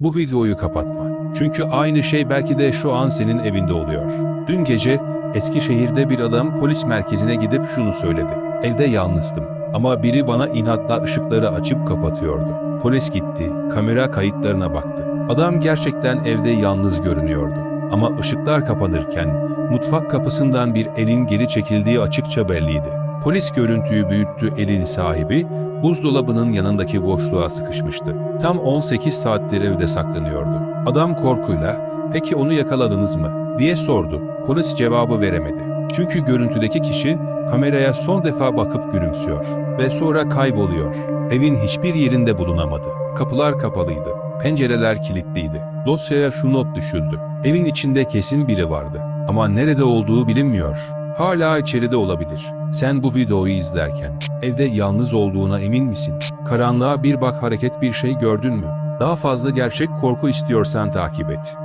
Bu videoyu kapatma. Çünkü aynı şey belki de şu an senin evinde oluyor. Dün gece Eskişehir'de bir adam polis merkezine gidip şunu söyledi. Evde yalnızdım ama biri bana inatla ışıkları açıp kapatıyordu. Polis gitti, kamera kayıtlarına baktı. Adam gerçekten evde yalnız görünüyordu. Ama ışıklar kapanırken mutfak kapısından bir elin geri çekildiği açıkça belliydi. Polis görüntüyü büyüttü elin sahibi, buzdolabının yanındaki boşluğa sıkışmıştı. Tam 18 saattir evde saklanıyordu. Adam korkuyla, peki onu yakaladınız mı? diye sordu. Polis cevabı veremedi. Çünkü görüntüdeki kişi kameraya son defa bakıp gülümsüyor ve sonra kayboluyor. Evin hiçbir yerinde bulunamadı. Kapılar kapalıydı. Pencereler kilitliydi. Dosyaya şu not düşüldü. Evin içinde kesin biri vardı. Ama nerede olduğu bilinmiyor. Hala içeride olabilir. Sen bu videoyu izlerken evde yalnız olduğuna emin misin? Karanlığa bir bak hareket bir şey gördün mü? Daha fazla gerçek korku istiyorsan takip et.